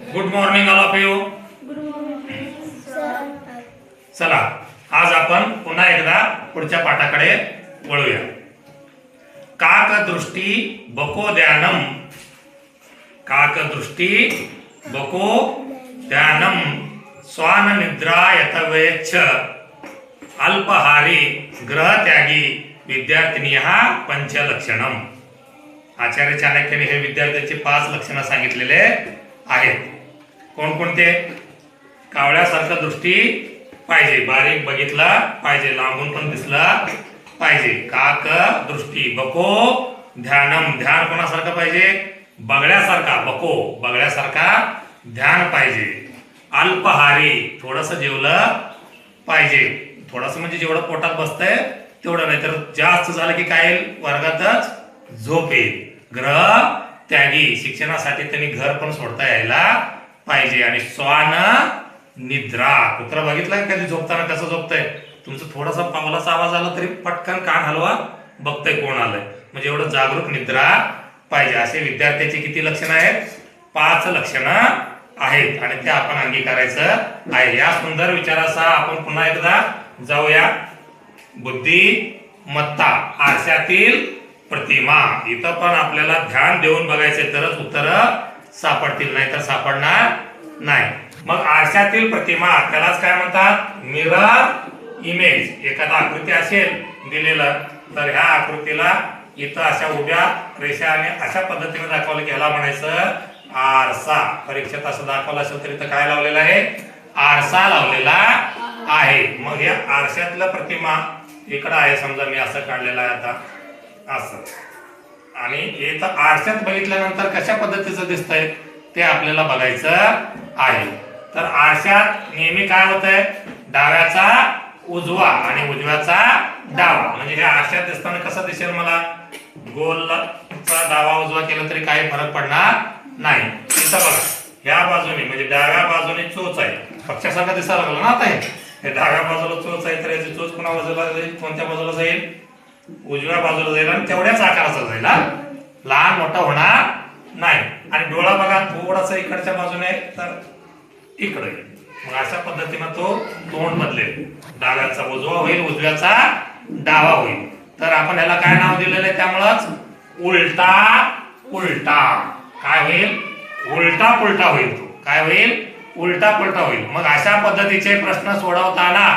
Good morning all of you चला आज आपण पुन्हा एकदा पुढच्या पाठाकडे वळूया. काकदृष्टी बको ध्यानम काकदृष्टी बको ध्यानम स्वान निद्रा यथवेच्छ अल्पहारी ग्रहत्यागी विद्यार्थिनी हा पंचलक्षणम. आचार्य चाणक्याने हे विद्यार्थ्यांची पाच लक्षणं सांगितलेले आहेत. कोणकोणते कावळ्यासारखं दृष्टी पाहिजे. बारीक बघितला पाहिजे. लांबून पण दिसला पाहिजे. काक दृष्टी. बको ध्यानम. ध्यान कोणासारखं पाहिजे? बगड्यासारखा बको. बगड्यासारखा ध्यान पाहिजे. अल्पहारी. थोडस जेवलं पाहिजे. थोडस म्हणजे जेवढं पोटात बसतंय तेवढं नाही तर जास्त झालं की काय वर्गातच झोप येईल. ग्रह त्यागी. शिक्षणासाठी त्यांनी घर पण सोडता यायला पाहिजे. आणि स्वान निद्रा. कुत्रा बघितला कधी झोपताना कसं झोपतंय? तुमचं थोडासा पावलाचा आवाज आला तरी पटकन कान हलवा बघतंय कोण आलंय. म्हणजे एवढं जागरूक निद्रा पाहिजे. असे विद्यार्थ्याचे किती लक्षणं आहेत? पाच लक्षणं आहेत. आणि ते आपण अंगीकारायचं आहे. या सुंदर विचाराचा आपण पुन्हा एकदा जाऊया. बुद्धिमत्ता आरशातील प्रतिमा. इथं पण आपल्याला ध्यान देऊन बघायचे तरच उत्तर सापडतील नाही तर सापडणार नाही. मग आरशातील प्रतिमा त्यालाच काय म्हणतात? Mirror image. एखादा आकृती असेल दिलेलं तर ह्या आकृतीला इथं अशा उभ्या रेषा आणि अशा पद्धतीने दाखवलं की ह्याला म्हणायचं आरसा. परीक्षेत असं दाखवलं असेल तर इथं काय लावलेलं आहे? आरसा लावलेला आहे. मग या आरशातलं प्रतिमा इकडं आहे समजा मी असं काढलेलं आहे आता. असं. आणि इथं आरशात बघितल्यानंतर कशा पद्धतीचं दिसतंय ते आपल्याला बघायचं आहे. तर आरशात नेहमी काय होत आहे डाव्याचा उजवा आणि उजव्याचा डावा. म्हणजे हे आरशात दिसताना कसं दिसेल मला? गोलचा डावा उजवा केला तरी काही फरक पडणार नाही. तिथं बघा ह्या बाजूने म्हणजे डाव्या बाजूने चोच आहे. पक्षासारखं दिसायला लागलं ना आता हे? हे डाव्या बाजूला चोच आहे तर याची चोच कोणा बाजूला जाईल कोणत्या बाजूला जाईल? उजव्या बाजूला जाईल आणि तेवढ्याच आकाराचा जाईल हा? लहान मोठा होणार नाही. आणि डोळा बघा थोडासा इकडच्या बाजूने तर इकडे मग अशा पद्धतीनं तो तोंड बदलेल. डाव्याचा उजवा होईल उजव्याचा डावा होईल. तर आपण याला काय नाव दिलेलं आहे त्यामुळंच? उलटा उलटा काय होईल? उलटा पुलटा होईल तो. काय होईल? उलटा पुलटा होईल. मग अशा पद्धतीचे प्रश्न सोडवताना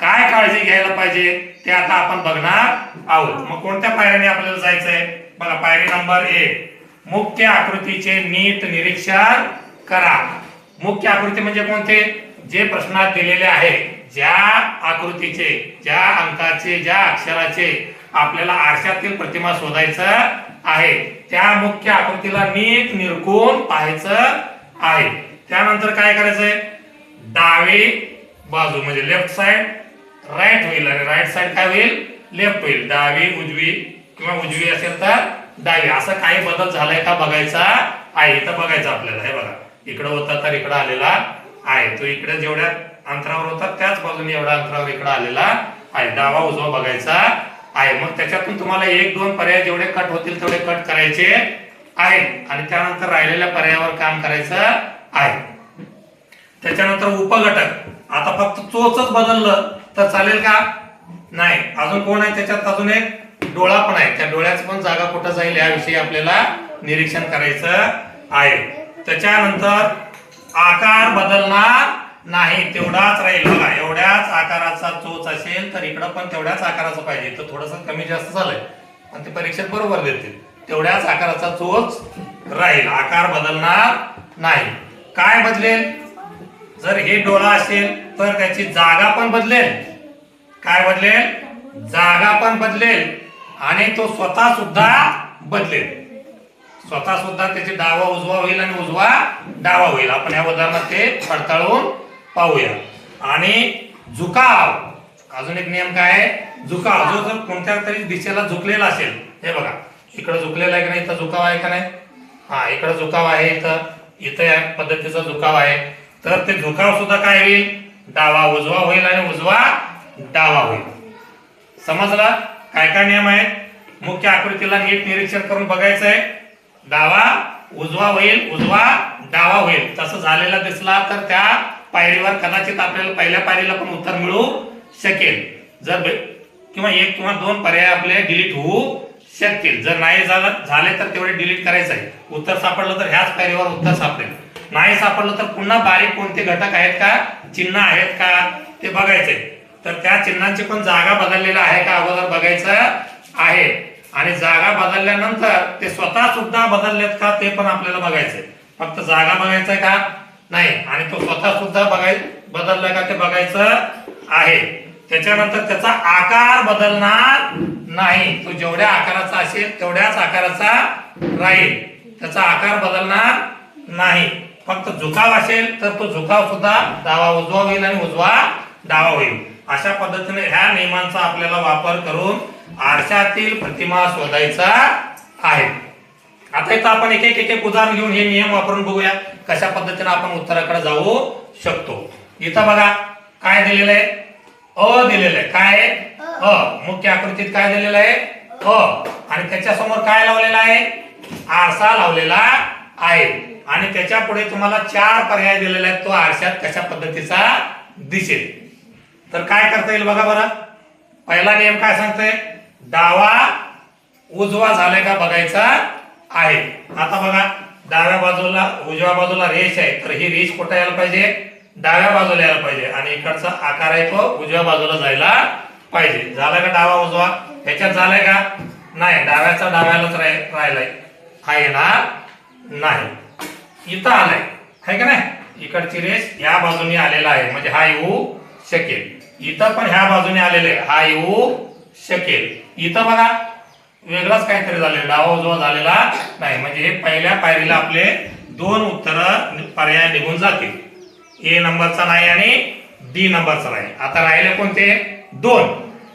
काय काळजी घ्यायला पाहिजे? ते आता आपण बघणार आहोत. मग कोणत्या पायऱ्याने आपल्याला जायचंय? बघा पायरी नंबर एक. मुख्य आकृतीचे नीट निरीक्षण करा. मुख्य आकृती म्हणजे कोणते? जे प्रश्नात दिलेले आहे ज्या आकृतीचे ज्या अंकाचे ज्या अक्षराचे आपल्याला आरशातील प्रतिमा शोधायचं आहे. त्या मुख्य आकृतीला नीट निरखून पाहायचं आहे. त्यानंतर काय करायचंय? डावे बाजू म्हणजे लेफ्ट साइड राईट होईल आणि राईट साईड काय होईल? लेफ्ट होईल डावी उजवी किंवा उजवी असेल तर डावी. असं काही बदल झालाय का बघायचा आहे. इथं बघायचं आपल्याला. हे बघा. इकडं होता तर इकडं आलेला आहे. तो इकडे जेवढ्या अंतरावर होता त्याच बाजूने एवढ्या अंतरावर इकडं आलेला आहे. डावा उजवा बघायचा आहे. मग त्याच्यातून तुम्हाला एक दोन पर्याय जेवढे कट होतील तेवढे कट करायचे आहे आणि त्यानंतर राहिलेल्या पर्यायावर काम करायचं आहे. त्याच्यानंतर उपघटक. आता फक्त चोचच बदललं. तर चालेल का? नाही. अजून कोण आहे त्याच्यात? अजून एक डोळा पण आहे. त्या डोळ्याचं पण जागा कुठं जाईल याविषयी आपल्याला निरीक्षण करायचं आहे. त्याच्यानंतर आकार बदलणार नाही. तेवढाच राहील बघा. एवढ्याच आकाराचा चोच असेल तर इकडं पण तेवढ्याच आकाराचं पाहिजे. तर थोडस कमी जास्त झालंय. आणि ते परीक्षेत बरोबर देतील. तेवढ्याच आकाराचा चोच राहील. आकार बदलणार नाही. काय बदलेल? जर हे डोळा असेल तर त्याची जागा पण बदलेल. काय बदलेल? जागा पण बदलेल. आणि तो स्वतः सुद्धा बदलेल. स्वतः सुद्धा त्याची डावा उजवा होईल आणि उजवा डावा होईल. आपण या उदाहरणात ते पडताळून पाहूया. आणि झुकाव. अजून एक नियम काय आहे? झुकाव. जो जर कोणत्या तरी दिशेला झुकलेला असेल हे बघा. इकडे झुकलेला आहे का नाही? इथं झुकाव आहे का नाही? हा इकडे झुकाव आहे इथं. इथं या पद्धतीचा झुकाव आहे. तर ते झुकाव सुद्धा काय होईल? डावा उजवा होईल आणि उजवा डावा होईल. समजला? काय काय नियम आहेत? मुख्य आकृतीला नीट निरीक्षण करून बघायचं आहे डावा उजवा होईल उजवा डावा होईल. तसं झालेला दिसला तर त्या पायरीवर कदाचित आपल्याला पहिल्या पायरीला पण उत्तर मिळू शकेल. जर बे- किंवा एक किंवा दोन पर्याय आपले डिलीट होऊ शकतील जर नाही झालं झाले तर तेवढे डिलीट करायचं आहे उत्तर सापडलं तर ह्याच पायरीवर उत्तर सापडेल. नाही सापडलं तर पुन्हा बारीक कोणते घटक आहेत का? चिन्ह आहेत का? ते बघायचे. तर त्या चिन्हांची पण जागा बदललेला आहे का अगोदर बघायचं आहे. आणि जागा बदलल्यानंतर ते स्वतः सुद्धा बदललेत का ते पण आपल्याला बघायचंय. फक्त जागा बघायचंय का? नाही. आणि तो स्वतः सुद्धा बघाय बदलला का ते बघायचं आहे. त्याच्यानंतर त्याचा आकार बदलणार नाही. तो जेवढ्या आकाराचा असेल तेवढ्याच आकाराचा राहील. त्याचा आकार बदलणार नाही. फक्त झुकाव असेल तर तो झुकाव सुद्धा डावा उजवा होईल आणि उजवा डावा होईल. अशा पद्धतीने ह्या नियमांचा आपल्याला वापर करून आरशातील प्रतिमा शोधायचा आहे. आता इथं आपण एक एक एक उदाहरण घेऊन हे नियम वापरून बघूया. कशा पद्धतीने आपण उत्तराकडे जाऊ शकतो. इथं बघा काय दिलेलं आहे? अ दिलेलं आहे. काय आहे? अ. मुख्य आकृतीत काय दिलेलं आहे? अ. आणि त्याच्यासमोर काय लावलेलं आहे? आरसा लावलेला आहे. आणि त्याच्या पुढे तुम्हाला चार पर्याय दिलेले आहेत. तो आरशात कशा पद्धतीचा दिसेल. तर काय करता येईल बघा बरं. पहिला नियम काय सांगतोय? डावा उजवा झालाय का बघायचा आहे. आता बघा डाव्या बाजूला उजव्या बाजूला रेष आहे. तर ही रेष कुठे यायला पाहिजे? डाव्या बाजूला यायला पाहिजे. आणि इकडचा आकार आहे तो उजव्या बाजूला जायला पाहिजे. झाला का डावा उजवा? ह्याच्यात झालाय का? नाही डाव्याचा डाव्यालाच राहिलाय. हा येणार नाही. इथं आलाय. आहे का नाही? इकडची रेस या बाजूने आलेला आहे. म्हणजे हा येऊ शकेल. इथं पण ह्या बाजूने आलेले आहे. हा येऊ शकेल. इथं बघा. वेगळाच काहीतरी झालेलं. डावा उजवा झालेला नाही. म्हणजे हे पहिल्या पायरीला आपले दोन उत्तर पर्याय निघून जातील. ए नंबरचा नाही आणि डी नंबरचा नाही. आता राहिले कोणते? दोन.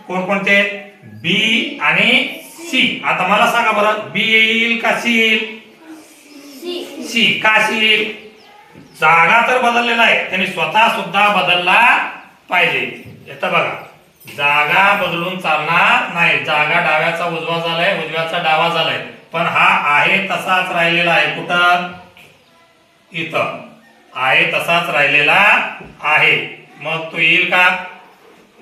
कोणकोणते बी आणि सी. आता मला सांगा बरं. बी येईल का सी येईल? सी काशी जागा तर बदललेला आहे. त्यांनी स्वतः सुद्धा बदलला पाहिजे. येतं बघा. जागा बदलून चालणार नाही. जागा डाव्याचा उजवा झालाय उजव्याचा डावा झालाय. पण हा आहे तसाच राहिलेला आहे. कुठं? इथं. आहे तसाच राहिलेला आहे. मग तो येईल का?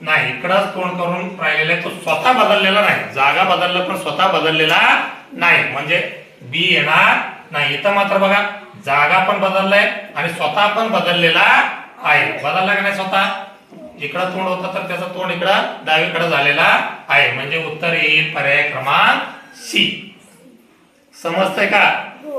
नाही. इकडंच तोंड करून राहिलेला आहे. तो स्वतः बदललेला नाही. जागा बदलला पण स्वतः बदललेला नाही. म्हणजे बी येणार नाही इथं मात्र बघा जागा पण बदललाय आणि स्वतः पण बदललेला आहे. बदलला का नाही स्वतः? इकडं तोंड होतं तर त्याचं तोंड इकडं डावीकडे झालेला आहे. म्हणजे उत्तर येईल पर्याय क्रमांक सी. समजतंय का?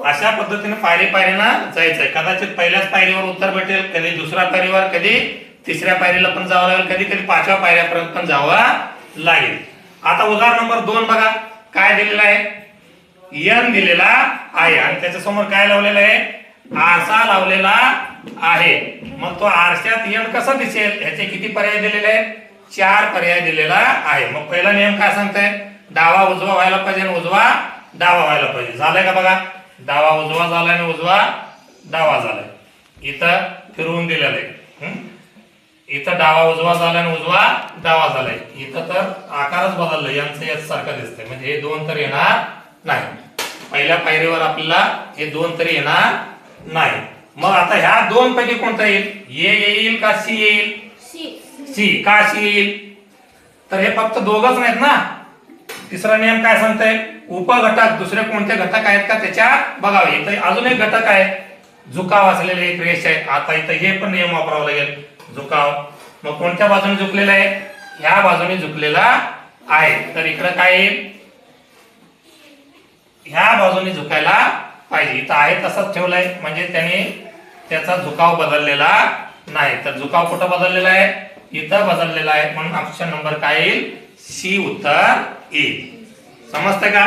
अशा पद्धतीने पायरी पायरीनं जायचंय. कदाचित पहिल्याच पायरीवर उत्तर भेटेल कधी दुसऱ्या पायरीवर कधी तिसऱ्या पायरीला पण जावं लागेल कधी कधी पाचव्या पायऱ्यापर्यंत पण जावं लागेल. आता उदाहरण नंबर दोन बघा. काय दिलेलं आहे? यन दिलेला आहे. आणि त्याच्यासमोर काय लावलेलं आहे? आरसा लावलेला आहे. मग तो आरशात यन कसा दिसेल? याचे किती पर्याय दिलेले आहेत? चार पर्याय दिलेला आहे. मग पहिला नियम काय सांगताय? डावा उजवा व्हायला पाहिजे आणि उजवा डावा व्हायला पाहिजे. झालंय का बघा? डावा उजवा झालाय आणि उजवा डावा झालाय. इथं फिरवून दिलेलं आहे. इथं डावा उजवा झाला आणि उजवा डावा झालाय. इथं तर आकारच बदलला यांचं याच सारखं दिसतंय. म्हणजे हे दोन तर येणार नाही. पहिल्या पायरीवर आपल्याला हे दोन तरी येणार नाही. मग आता ह्या दोन पैकी कोणता येईल? ए येईल का सी येईल? सी. का सी येईल? तर हे फक्त दोघच नाहीत ना? तिसरा नियम काय सांगताय? उपघटक दुसरे कोणते घटक आहेत का त्याच्या बघावे. इथं अजून एक घटक आहे. झुकाव असलेले एक रेष आहे. आता इथं हे पण नियम वापरावा लागेल. झुकाव. मग कोणत्या बाजूने झुकलेला आहे? ह्या बाजूने झुकलेला आहे. तर इकडं काय येईल? ह्या बाजूने झुकायला पाहिजे. इथं आहे तसंच ठेवलंय. म्हणजे त्याने त्याचा झुकाव बदललेला नाही. तर झुकाव कुठं बदललेला आहे? इथं बदललेला आहे. म्हणून ऑप्शन नंबर काय येईल? सी उत्तर येईल समजतंय का?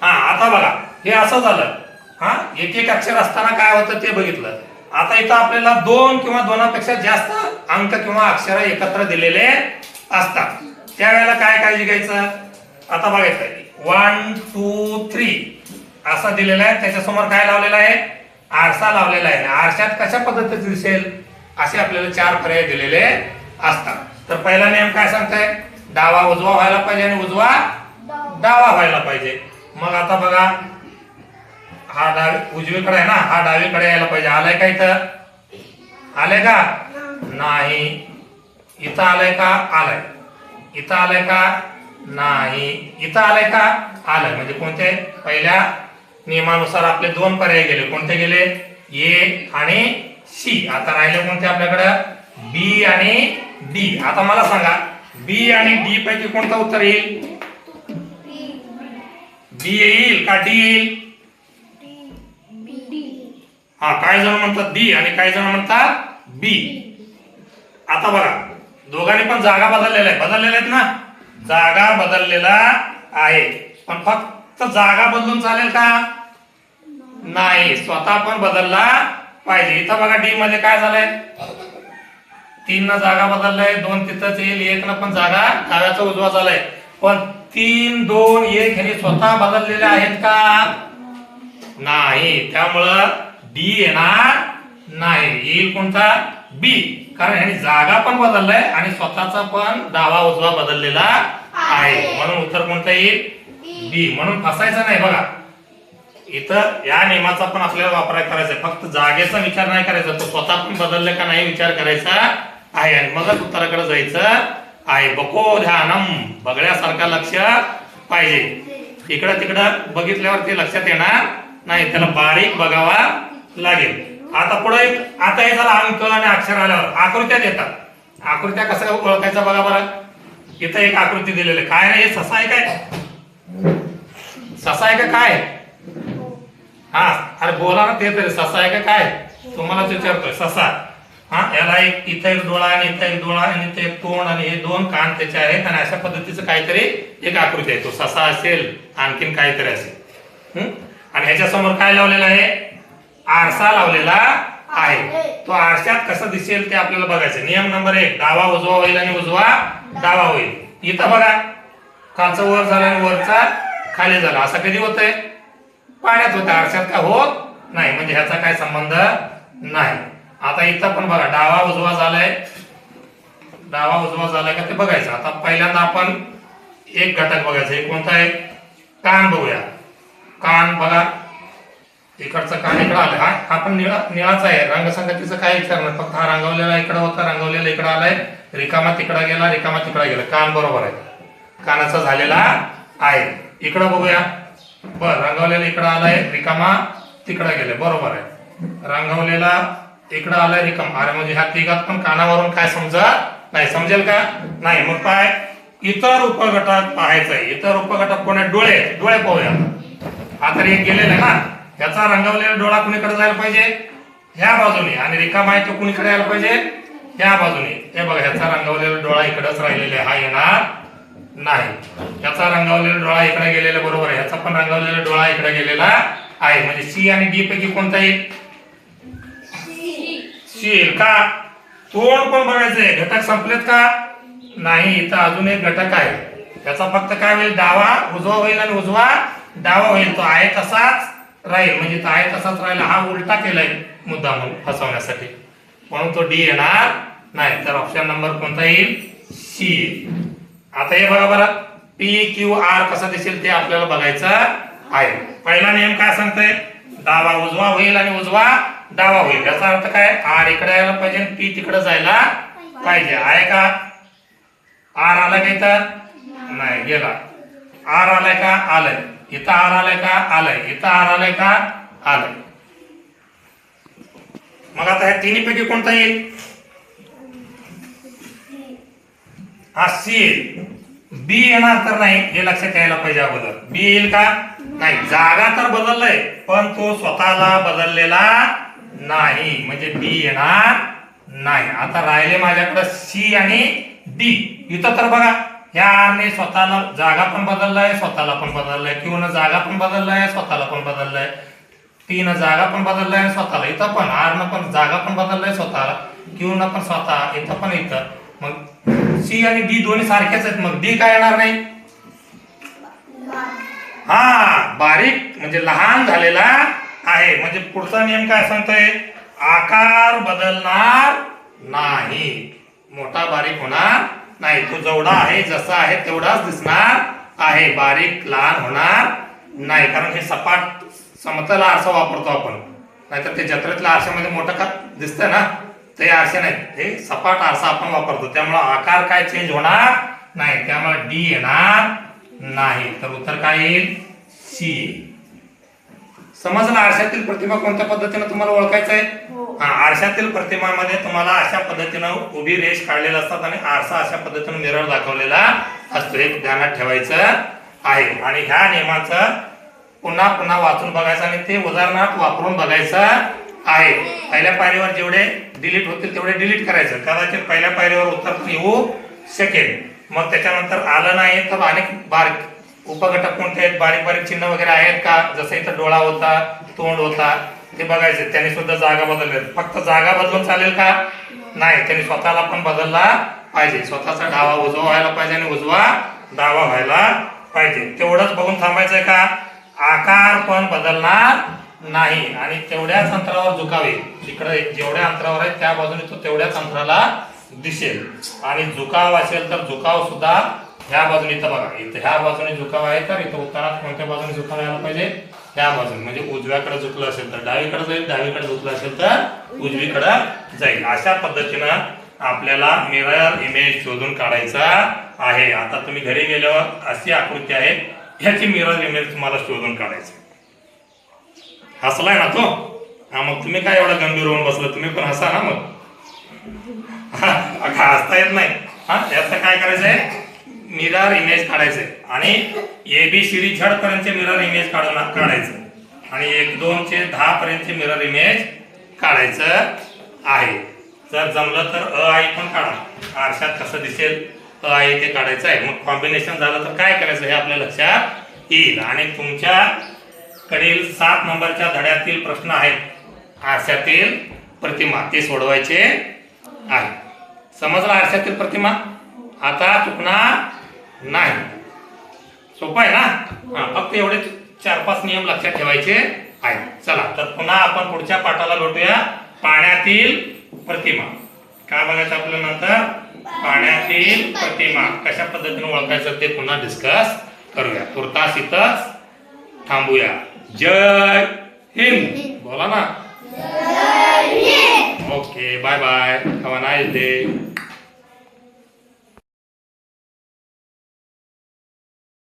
हा आता बघा. हे असं झालं. हा एक एक अक्षर असताना काय होतं ते बघितलं. आता इथं आपल्याला दोन किंवा दोनापेक्षा जास्त अंक किंवा अक्षर एकत्र दिलेले असतात. त्यावेळेला काय काळजी घ्यायचं? आता बघायचं. वन टू थ्री असा दिलेला आहे त्याच्यासमोर काय लावलेला आहे? आरसा लावलेला आहे. आरशात कशा पद्धतीचे दिसेल? असे आपल्याला चार पर्याय दिलेले असतात. तर पहिला नियम काय सांगताय? डावा उजवा व्हायला पाहिजे आणि उजवा डावा व्हायला पाहिजे. मग आता बघा हा डावी उजवीकडे आहे ना? हा डावीकडे यायला पाहिजे. आलाय का इथं? आलाय का? नाही. इथं आलाय का? आलाय. इथं आलाय का? नाही. इथं आलाय का? आलंय. म्हणजे कोणते? पहिल्या नियमानुसार आपले दोन पर्याय गेले. कोणते गेले? ए आणि सी. आता राहिले कोणते आपल्याकडे? बी आणि डी. आता मला सांगा बी आणि डी पैकी कोणतं उत्तर येईल? बी येईल का डी येईल? हा काही जण म्हणतात डी आणि काही जण म्हणतात बी. आता बघा दोघांनी पण जागा बदललेल्या आहेत. बदललेल्या आहेत ना? जागा बदललेला आहे. पण फक्त जागा बदलून चालेल का? नाही. स्वतः पण बदलला पाहिजे. इथं बघा डी मध्ये काय झालंय? तीन न जागा बदललाय. दोन तिथंच येईल एक न पण जागा डाव्याचा उजवा झालाय. पण तीन दोन एक हे स्वतः बदललेले आहेत का? नाही. त्यामुळं डी येणार नाही. येईल कोणता? बी. कारण ह्याने जागा पण बदललाय आणि स्वतःचा पण डावा उजवा बदललेला आहे. म्हणून उत्तर कोणतं येईल? बी. म्हणून फसायचं नाही बघा. इथं या नियमाचा पण आपल्याला वापर करायचा आहे. फक्त जागेचा विचार नाही करायचा. तो स्वतः पण बदलले का नाही विचार करायचा आहे. आणि मगच उत्तराकडे जायचं आहे. बको ध्यानम. बघण्यासारखा लक्ष पाहिजे. इकडं तिकडं बघितल्यावर ते लक्षात येणार नाही. त्याला बारीक बघावा लागेल. आता पुढे एक आता हे झालं अंक आणि अक्षर आल्यावर. आकृत्या देतात. आकृत्या कसं ओळखायचं बघा बरं. इथं एक आकृती दिलेली आहे. काय रे हे ससा आहे काय? ससा आहे का काय? हा अरे बोला ना ते तरी. ससा आहे का काय? तुम्हालाच विचारतोय. ससा. हा याला एक इथं एक डोळा आणि इथं एक डोळा आणि इथं एक तोंड आणि हे दोन कान त्याचे आहेत आणि अशा पद्धतीचं काहीतरी एक आकृती आहे. तो ससा असेल आणखीन काहीतरी असेल. आणि ह्याच्या समोर काय लावलेलं आहे? आरसा लावलेला आहे. तो आरशात कसं दिसेल ते आपल्याला बघायचं नियम नंबर एक डावा उजवा होईल आणि उजवा डावा होईल. इथं बघा. खालचं वर झालं आणि वरचा खाली झाला. असं कधी होतंय? पाण्यात होतं आरशात का होत नाही. म्हणजे ह्याचा काय संबंध नाही. आता इथं पण बघा. डावा उजवा झालाय. डावा उजवा झालाय का ते बघायचं. आता पहिल्यांदा आपण एक घटक बघायचं. कोणता आहे? कान बघूया. कान बघा. इकडचं कान इकडं आलं हा हा पण निळा निळाचा आहे. रंगसंगतीचं काय विचारणार नाही. फक्त हा रंगवलेला इकडं होता रंगवलेला इकडं आलाय. रिकामा तिकडं गेला रिकामा तिकडं गेला. कान बरोबर आहे. कानाचा झालेला आहे. इकडं बघूया. बर रंगवलेला इकडं आलाय रिकामा तिकडं गेले बरोबर आहे. रंगवलेला इकडं आलाय रिकामा. अरे म्हणजे ह्या तिघात पण कानावरून काय समजत नाही. समजेल का? नाही. मग काय? इतर उपगटात पाहायचंय. इतर उपगटात कोणा डोळे. डोळे पाहूया. हा तरी एक ना? ह्याचा रंगवलेला डोळा कुणीकडे जायला पाहिजे? ह्या बाजूने. आणि रिकामा आहे तो कुणीकडे यायला पाहिजे? ह्या बाजूने. हे बघा ह्याचा रंगवलेला डोळा इकडेच राहिलेला आहे. हा येणार नाही. याचा रंगवलेला डोळा इकडे गेलेला बरोबर आहे. ह्याचा पण रंगवलेला डोळा इकडे गेलेला आहे. म्हणजे सी आणि डी पैकी कोणता येईल सी. येईल का? तोंड पण बघायचंय घटक संपलेत का? नाही. इथं अजून एक घटक आहे. त्याचा फक्त काय होईल? डावा उजवा होईल आणि उजवा डावा होईल. तो आहे तसाच. राहील. म्हणजे तो आहे तसाच राहिला. हा उलटा केलाय मुद्दा म्हणून फसवण्यासाठी. म्हणून तो डी येणार नाही. तर ऑप्शन नंबर कोणता येईल? सी येईल आता हे बघा बरं. पी क्यू आर कसं दिसेल ते आपल्याला बघायचं आहे. पहिला नियम काय सांगतोय? डावा उजवा होईल आणि उजवा डावा होईल. याचा अर्थ काय? आर इकडे यायला पाहिजे पी तिकडे जायला पाहिजे. आहे का? आर आला का इथं? नाही. गेला. आर आलाय का? आलाय. इथं आर आलाय का? आलाय. इथं आर आलाय का? आलाय. मग आता ह्या तिन्ही पैकी कोणता येईल? हा सी येईल. बी येणार तर नाही हे लक्षात यायला पाहिजे अगोदर. बी येईल का? नाही. जागा तर बदललंय पण तो स्वतःला बदललेला नाही. म्हणजे बी येणार नाही. आता राहिले माझ्याकडे सी आणि डी इथं तर बघा. ह्या आरने स्वतःला जागा पण बदललाय स्वतःला पण बदललाय. क्यू न जागा पण बदललाय स्वतःला पण बदललाय. तीन जागा पण बदललाय स्वतःला. इथं पण आर न पण जागा पण बदललाय स्वतःला. क्यू न पण स्वतः इथं पण इथं. मग सी आणि डी दोन्ही सारखेच आहेत. मग डी काय येणार नाही? हा बारीक म्हणजे लहान झालेला आहे. म्हणजे पुढचा नियम काय सांगतोय? आकार बदलणार नाही. मोठा बारीक होणार नाही तो जेवढा आहे जसा आहे तेवढाच दिसणार आहे. बारीक लहान होणार नाही कारण हे सपाट समतल आरसा वापरतो आपण. नाहीतर ते जत्रेतल्या आरशामध्ये मोठं का दिसतं ना? ते आरसे नाहीत. हे सपाट आरसा आपण वापरतो. त्यामुळं आकार काय चेंज होणार नाही. त्यामुळे डी येणार नाही. तर उत्तर काय येईल? सी समजलं आरशातील प्रतिमा कोणत्या पद्धतीने तुम्हाला ओळखायचं आहे? हो. हा आरशातील प्रतिमामध्ये तुम्हाला अशा पद्धतीनं उभी रेष काढलेल्या असतात आणि आरसा अशा पद्धतीनं मिरर दाखवलेला असतो. हे ध्यानात ठेवायचं आहे. आणि ह्या नियमाचं पुन्हा पुन्हा वाचून बघायचं आणि ते उदाहरणार्थ वापरून बघायचं आहे. पहिल्या पायरीवर जेवढे डिलीट होतील तेवढे डिलीट करायचं. कदाचित पहिल्या पायरीवर उत्तर येऊ शकेल. मग त्याच्यानंतर आलं नाही तर अनेक बारीक उपघटक कोणते आहेत बारीक बारीक चिन्ह वगैरे आहेत का? जसं इथं डोळा होता तोंड होता ते बघायचे. त्यांनी सुद्धा जागा बदलल्या फक्त जागा बदलून चालेल का? नाही. त्यांनी स्वतःला पण बदलला पाहिजे. स्वतःचा डावा उजवा व्हायला पाहिजे आणि उजवा डावा व्हायला पाहिजे. तेवढंच बघून थांबायचंय का? आकार पण बदलणार नाही. आणि तेवढ्याच अंतरावर झुकावे. इकडे जेवढ्या अंतरावर आहे त्या बाजूने तो तेवढ्याच अंतराला दिसेल. आणि झुकाव असेल तर झुकाव सुद्धा ह्या बाजूने इथं बघा. इथं ह्या बाजूने झुकाव आहे तर इथं उत्तरात कोणत्या बाजूने झुकाव यायला पाहिजे? ह्या बाजूने. म्हणजे उजव्याकडे झुकलं असेल तर डावीकडे जाईल डावीकडे झुकलं असेल तर उजवीकडे जाईल. अशा पद्धतीनं आपल्याला मिरर इमेज शोधून काढायचा आहे. आता तुम्ही घरी गेल्यावर अशी आकृती आहे. ह्याची मिरर इमेज तुम्हाला शोधून काढायची. हसलाय ना तो? हा मग तुम्ही काय एवढा गंभीर होऊन बसला तुम्ही पण हसा ना मग. हसता येत नाही. हा याचं काय करायचंय? मिरर इमेज काढायचंय आणि ए बी सी डी झड पर्यंतचे मिरर इमेज काढून काढायचं. आणि एक दोन चे दहा पर्यंतचे मिरर इमेज काढायचं आहे. जर जमलं तर अ आई पण काढा. आरशात कसं दिसेल? अ आई ते काढायचं आहे. मग कॉम्बिनेशन झालं तर काय करायचं हे आपल्या लक्षात येईल. आणि तुमच्याकडील सात नंबरच्या धड्यातील प्रश्न आहेत. आरशातील प्रतिमा ते सोडवायचे आहे. समजलं आरशातील प्रतिमा? आता चुकणार नाही. सोपं आहे ना? हा फक्त एवढे चार पाच नियम लक्षात ठेवायचे आहेत. चला तर पुन्हा आपण पुढच्या पाठाला भेटूया. पाण्यातील प्रतिमा. काय बघायचं आपल्या नंतर? पाण्यातील प्रतिमा. कशा पद्धतीने ओळखायचं ते पुन्हा डिस्कस करूया. तुर्तास इथंच थांबूया. जय हिंद. बोला ना. Okay bye bye have a nice day